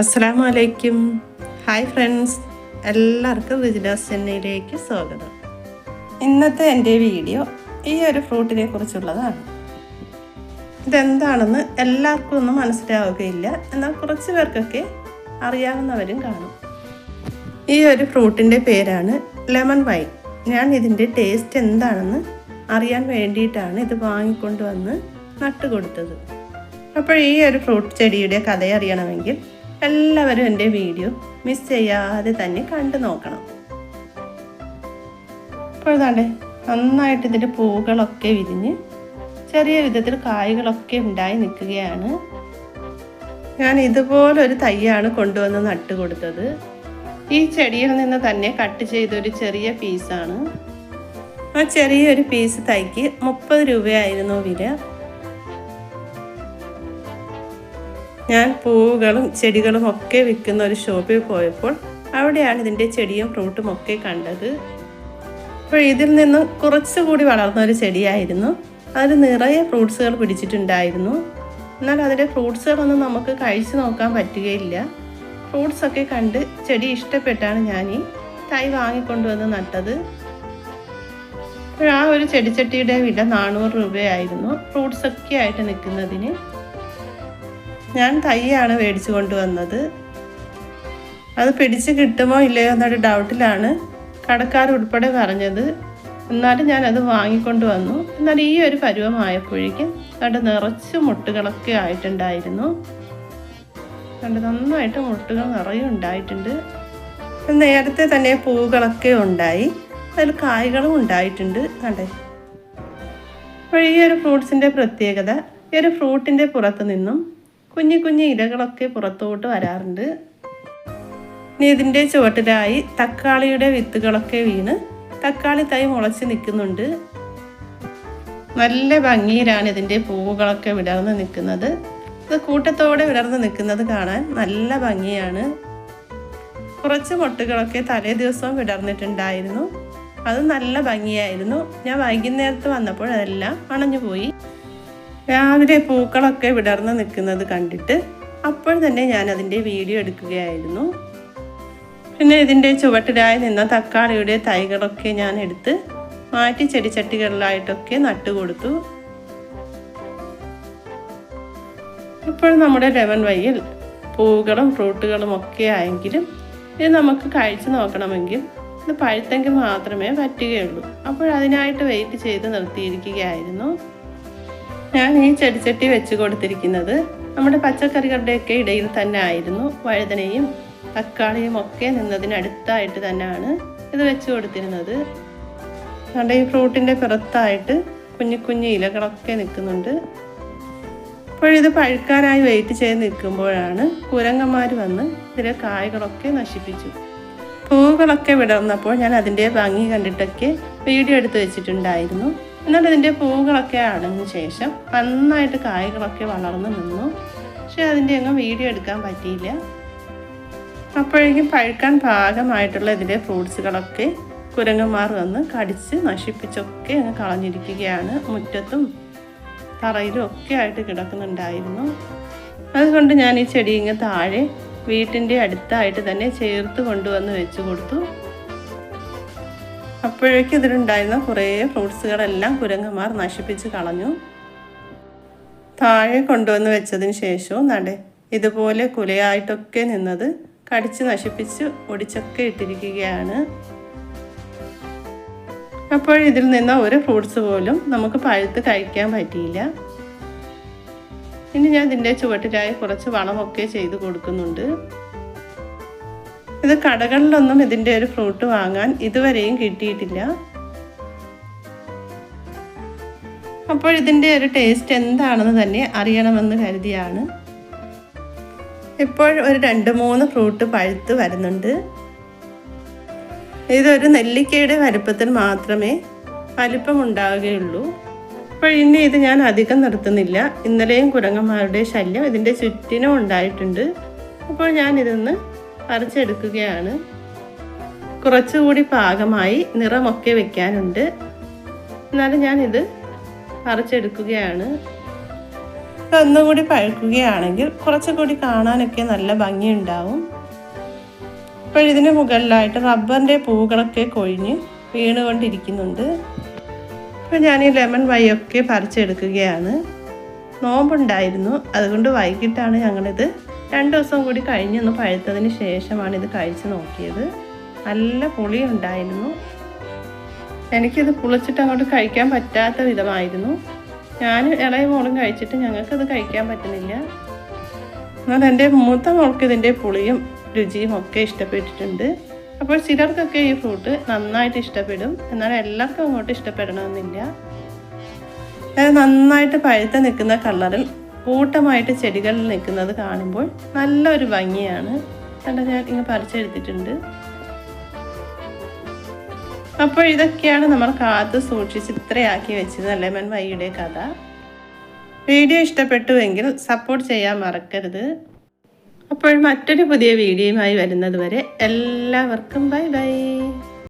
അസ്സലാമു അലൈക്കും hi friends എല്ലാവർക്കും വിജിലാസ് ചെന്നൈയിലേക്ക് സ്വാഗതം. ഇന്നത്തെ എന്റെ വീഡിയോ ഈ ഒരു ഫ്രൂട്ടിനെ കുറിച്ചുള്ളതാണ്. ഇതെന്താണെന്ന് എല്ലാവർക്കും ഒന്നും മനസ്സിലാവുകയില്ല. എന്നാൽ കുറച്ച് പേർക്കൊക്കെ അറിയാവുന്നവരും കാണും. ഈ ഒരു ഫ്രൂട്ടിന്റെ പേരാണ് ലെമൺ വൈൻ. ഞാൻ ഇതിന്റെ ടേസ്റ്റ് എന്താണെന്ന് അറിയാൻ വേണ്ടിയിട്ടാണ് ഇത് വാങ്ങിക്കൊണ്ട് വന്ന് നട്ടുകൊടുത്തത്. അപ്പോൾ ഈ ഒരു ഫ്രൂട്ട് ചെടിയുടെ കഥ അറിയണമെങ്കിൽ എല്ലാവരും എന്റെ വീഡിയോ മിസ് ചെയ്യാതെ തന്നെ കണ്ടു നോക്കണം. അപ്പോൾ ഇതാണ്ടേ നന്നായിട്ട് ഇതിന്റെ പൂക്കളൊക്കെ വിരിഞ്ഞ് ചെറിയ വിധത്തിൽ കായ്കളൊക്കെ ഉണ്ടായി നിൽക്കുകയാണ്. ഞാൻ ഇതുപോലൊരു തയ്യാണ് കൊണ്ടുവന്ന് നട്ട് കൊടുത്തത്. ഈ ചെടിയിൽ നിന്ന് തന്നെ കട്ട് ചെയ്തൊരു ചെറിയ പീസാണ് ആ ചെറിയൊരു പീസ് തൈക്ക് മുപ്പത് രൂപയായിരുന്നു വില. ഞാൻ പൂവുകളും ചെടികളും ഒക്കെ വിൽക്കുന്ന ഒരു ഷോപ്പിൽ പോയപ്പോൾ അവിടെയാണ് ഇതിന്റെ ചെടിയും ഫ്രൂട്ടും ഒക്കെ കണ്ടത്. അപ്പോൾ ഇതിൽ നിന്നും കുറച്ചുകൂടി വളർന്ന ഒരു ചെടിയായിരുന്നു. അതിൽ നിറയെ ഫ്രൂട്ട്സുകൾ പിടിച്ചിട്ടുണ്ടായിരുന്നു. എന്നാൽ അതിന്റെ ഫ്രൂട്ട്സുകളൊന്നും നമുക്ക് കഴിച്ചു നോക്കാൻ പറ്റുകയില്ല. ഫ്രൂട്ട്സൊക്കെ കണ്ട് ചെടി ഇഷ്ടപ്പെട്ടാണ് ഞാൻ ഈ തൈ വാങ്ങിക്കൊണ്ടുവന്ന് നട്ടത്. ആ ഒരു ചെടിച്ചട്ടിയുടെ വില നാനൂറ് രൂപയായിരുന്നു. ഫ്രൂട്ട്സൊക്കെ ആയിട്ട് നിൽക്കുന്നതിന്. ഞാൻ തൈയാണ് മേടിച്ചു കൊണ്ടുവന്നത്. അത് പിടിച്ച് കിട്ടുമോ ഇല്ലയോ എന്നൊരു ഡൗട്ടിലാണ് കടക്കാർ ഉൾപ്പെടെ പറഞ്ഞത്. എന്നാലും ഞാൻ അത് വാങ്ങിക്കൊണ്ട് വന്നു. എന്നാൽ ഈ ഒരു പരുവമായപ്പോഴേക്കും കണ്ട് നിറച്ച് മുട്ടുകളൊക്കെ ആയിട്ടുണ്ടായിരുന്നു. കണ്ട് നന്നായിട്ട് മുട്ടുകൾ നിറയെ ഉണ്ടായിട്ടുണ്ട്. നേരത്തെ തന്നെ പൂവുകളൊക്കെ ഉണ്ടായി. അതിൽ കായ്കളും ഉണ്ടായിട്ടുണ്ട്. കണ്ടേ? അപ്പോൾ ഈ ഒരു ഫ്രൂട്ട്സിന്റെ പ്രത്യേകത ഈ ഒരു ഫ്രൂട്ടിന്റെ പുറത്ത് നിന്നും കുഞ്ഞു കുഞ്ഞു ഇലകളൊക്കെ പുറത്തോട്ട് വരാറുണ്ട്. ഇനി ഇതിന്റെ ചുവട്ടിലായി തക്കാളിയുടെ വിത്തുകളൊക്കെ വീണ് തക്കാളി തൈ മുളച്ച് നിൽക്കുന്നുണ്ട്. നല്ല ഭംഗിയിലാണ് ഇതിന്റെ പൂവുകളൊക്കെ വിടർന്ന് നിൽക്കുന്നത്. ഇത് കൂട്ടത്തോടെ വിടർന്ന് നിൽക്കുന്നത് കാണാൻ നല്ല ഭംഗിയാണ്. കുറച്ച് മുട്ടുകളൊക്കെ തലേ ദിവസവും വിടർന്നിട്ടുണ്ടായിരുന്നു. അത് നല്ല ഭംഗിയായിരുന്നു. ഞാൻ വൈകുന്നേരത്ത് വന്നപ്പോൾ അതെല്ലാം അണഞ്ഞുപോയി. രാവിലെ പൂക്കളൊക്കെ വിടർന്ന് നിൽക്കുന്നത് കണ്ടിട്ട് അപ്പോൾ തന്നെ ഞാൻ അതിന്റെ വീഡിയോ എടുക്കുകയായിരുന്നു. പിന്നെ ഇതിന്റെ ചുവട്ടിലായി നിന്ന തക്കാളിയുടെ തൈകളൊക്കെ ഞാൻ എടുത്ത് മാറ്റി ചെടിച്ചട്ടികളിലായിട്ടൊക്കെ നട്ടുകൊടുത്തു ഇപ്പോൾ നമ്മുടെ ലെമൺ വയ്യിൽ പൂക്കളും ഫ്രൂട്ടുകളും ഒക്കെ ആയെങ്കിലും ഇത് നമുക്ക് കഴിച്ചു നോക്കണമെങ്കിൽ ഇത് പഴുത്തെങ്കിൽ മാത്രമേ പറ്റുകയുള്ളൂ. അപ്പോൾ അതിനായിട്ട് വെയിറ്റ് ചെയ്ത് നിർത്തിയിരിക്കുകയായിരുന്നു. ഞാൻ ഈ ചെടിച്ചട്ടി വെച്ച് കൊടുത്തിരിക്കുന്നത് നമ്മുടെ പച്ചക്കറികളുടെയൊക്കെ ഇടയിൽ തന്നെ ആയിരുന്നു. വഴുതനയും തക്കാളിയും ഒക്കെ നിന്നതിനടുത്തായിട്ട് തന്നെയാണ് ഇത് വെച്ച് കൊടുത്തിരുന്നത്. നമ്മുടെ ഈ ഫ്രൂട്ടിന്റെ പുറത്തായിട്ട് കുഞ്ഞു കുഞ്ഞു ഇലകളൊക്കെ നിൽക്കുന്നുണ്ട്. അപ്പോഴിത് പഴുക്കാനായി വെയിറ്റ് ചെയ്ത് നിൽക്കുമ്പോഴാണ് കുരങ്ങന്മാർ വന്ന് ഇതിലെ കായകളൊക്കെ നശിപ്പിച്ചു. പൂവുകളൊക്കെ വിടർന്നപ്പോൾ ഞാൻ അതിന്റെ ഭംഗി കണ്ടിട്ടൊക്കെ വീഡിയോ എടുത്ത് വെച്ചിട്ടുണ്ടായിരുന്നു. എന്നാൽ ഇതിന്റെ പൂവുകളൊക്കെ അടഞ്ഞ ശേഷം നന്നായിട്ട് കായ്കളൊക്കെ വളർന്നു നിന്നു. പക്ഷെ അതിന്റെ അങ്ങ് വീഡിയോ എടുക്കാൻ പറ്റിയില്ല. അപ്പോഴേക്കും പഴുക്കാൻ പാകമായിട്ടുള്ള ഇതിന്റെ ഫ്രൂട്ട്സുകളൊക്കെ കുരങ്ങന്മാർ വന്ന് കടിച്ച് നശിപ്പിച്ചൊക്കെ അങ്ങ് കളഞ്ഞിരിക്കുകയാണ്. മുറ്റത്തും തറയിലും ഒക്കെ ആയിട്ട് കിടക്കുന്നുണ്ടായിരുന്നു. അതുകൊണ്ട് ഞാൻ ഈ ചെടി ഇങ്ങ് താഴെ വീട്ടിന്റെ അടുത്തായിട്ട് തന്നെ ചേർത്ത് കൊണ്ടുവന്ന് വെച്ച് കൊടുത്തു. അപ്പോഴേക്കും ഇതിലുണ്ടായിരുന്ന കുറേ ഫ്രൂട്ട്സുകളെല്ലാം കുരങ്ങന്മാർ നശിപ്പിച്ച് കളഞ്ഞു. താഴെ കൊണ്ടുവന്ന് വെച്ചതിന് ശേഷവും നട ഇതുപോലെ കുലയായിട്ടൊക്കെ നിന്നത് കടിച്ച് നശിപ്പിച്ച് ഒടിച്ചൊക്കെ ഇട്ടിരിക്കുകയാണ്. അപ്പോൾ ഇതിൽ നിന്ന് ഒരു ഫ്രൂട്ട്സ് പോലും നമുക്ക് പഴുത്ത് കഴിക്കാൻ പറ്റിയില്ല. ഇനി ഞാൻ ഇതിന്റെ ചുവട്ടിലായി കുറച്ച് വളമൊക്കെ ചെയ്ത് കൊടുക്കുന്നുണ്ട്. ഇത് കടകളിലൊന്നും ഇതിന്റെ ഒരു ഫ്രൂട്ട് വാങ്ങാൻ ഇതുവരെയും കിട്ടിയിട്ടില്ല. അപ്പോൾ ഇതിന്റെ ഒരു ടേസ്റ്റ് എന്താണെന്ന് തന്നെ അറിയണമെന്ന് കരുതിയാണ്. ഇപ്പോൾ ഒരു രണ്ട് മൂന്ന് ഫ്രൂട്ട് പഴുത്ത് വരുന്നുണ്ട്. ഇതൊരു നെല്ലിക്കയുടെ വലുപ്പത്തിൽ മാത്രമേ വലുപ്പമുണ്ടാവുകയുള്ളൂ അപ്പോൾ ഇനി ഇത് ഞാൻ അധികം നിർത്തുന്നില്ല. ഇന്നലെയും കുരങ്ങന്മാരുടെ ശല്യം ഇതിന്റെ ചുറ്റിനും ഉണ്ടായിട്ടുണ്ട്. അപ്പോൾ ഞാൻ ഇതൊന്ന് പറിച്ചെടുക്കുകയാണ്. കുറച്ചുകൂടി പാകമായി നിറമൊക്കെ വെക്കാനുണ്ട്. എന്നാലും ഞാനിത് പറിച്ചെടുക്കുകയാണ്. ഒന്നുകൂടി പഴുക്കുകയാണെങ്കിൽ കുറച്ചുകൂടി കാണാനൊക്കെ നല്ല ഭംഗിയുണ്ടാവും. അപ്പോൾ ഇതിന് മുകളിലായിട്ട് റബ്ബറിന്റെ പൂക്കളൊക്കെ കൊഴിഞ്ഞ് വീണുകൊണ്ടിരിക്കുന്നുണ്ട്. അപ്പോൾ ഞാൻ ഈ ലെമൺ വൈയൊക്കെ പറിച്ചെടുക്കുകയാണ്. നോമ്പുണ്ടായിരുന്നു. അതുകൊണ്ട് വൈകിട്ടാണ് ഞങ്ങളിത് രണ്ട് ദിവസം കൂടി കഴിഞ്ഞൊന്ന് പഴുത്തതിന് ശേഷമാണ് ഇത് കഴിച്ച് നോക്കിയത്. നല്ല പുളി ഉണ്ടായിരുന്നു എനിക്കിത് പുളിച്ചിട്ട് അങ്ങോട്ട് കഴിക്കാൻ പറ്റാത്ത വിധമായിരുന്നു. ഞാൻ ഇളയ മോളും കഴിച്ചിട്ട് ഞങ്ങൾക്കത് കഴിക്കാൻ പറ്റുന്നില്ല. എന്നാൽ എന്റെ മൂത്ത മോൾക്ക് ഇതിന്റെ പുളിയും രുചിയും ഒക്കെ ഇഷ്ടപ്പെട്ടിട്ടുണ്ട്. അപ്പോൾ ചിലർക്കൊക്കെ ഈ ഫ്രൂട്ട് നന്നായിട്ട് ഇഷ്ടപ്പെടും. എന്നാൽ എല്ലാവർക്കും അങ്ങോട്ട് ഇഷ്ടപ്പെടണമെന്നില്ല. നന്നായിട്ട് പഴുത്ത് നിൽക്കുന്ന കളറിൽ കൂട്ടമായിട്ട് ചെടികളിൽ നിൽക്കുന്നത് കാണുമ്പോൾ നല്ലൊരു ഭംഗിയാണ്. കണ്ട ഞാൻ ഇങ്ങനെ പറിച്ചെടുത്തിട്ടുണ്ട്. അപ്പോൾ ഇതൊക്കെയാണ് നമ്മൾ കാത്ത് സൂക്ഷിച്ച് ഇത്രയാക്കി വെച്ചത് ലെമൺ വൈയുടെ കഥ. വീഡിയോ ഇഷ്ടപ്പെട്ടുവെങ്കിൽ സപ്പോർട്ട് ചെയ്യാൻ മറക്കരുത്. അപ്പോൾ മറ്റൊരു പുതിയ വീഡിയോയുമായി വരുന്നത് വരെ എല്ലാവർക്കും ബൈ ബൈ.